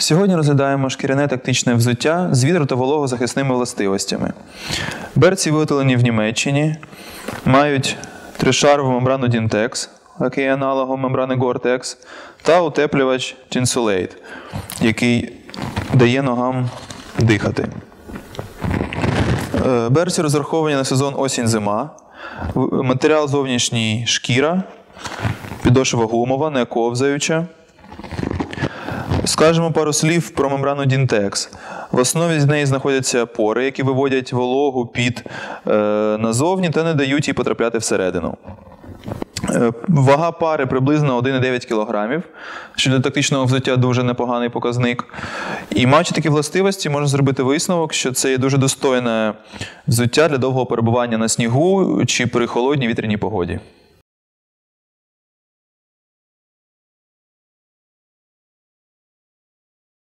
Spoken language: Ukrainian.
Сьогодні розглядаємо шкіряне тактичне взуття з вітро та вологозахисними властивостями. Берці виготовлені в Німеччині, мають тришарову мембрану Дінтекс, який є аналогом мембрани Gore-Tex, та утеплювач Tinsulate, який дає ногам дихати. Е, Берці розраховані на сезон осінь-зима. Матеріал зовнішній шкіра, підошва гумова, не ковзаюча. Скажемо пару слів про мембрану Дінтекс. В основі з неї знаходяться пори, які виводять вологу під е, назовні та не дають їй потрапляти всередину. Е, Вага пари приблизно 1,9 кг, що для тактичного взуття дуже непоганий показник. І маючи такі властивості, можна зробити висновок, що це є дуже достойне взуття для довгого перебування на снігу чи при холодній вітряній погоді.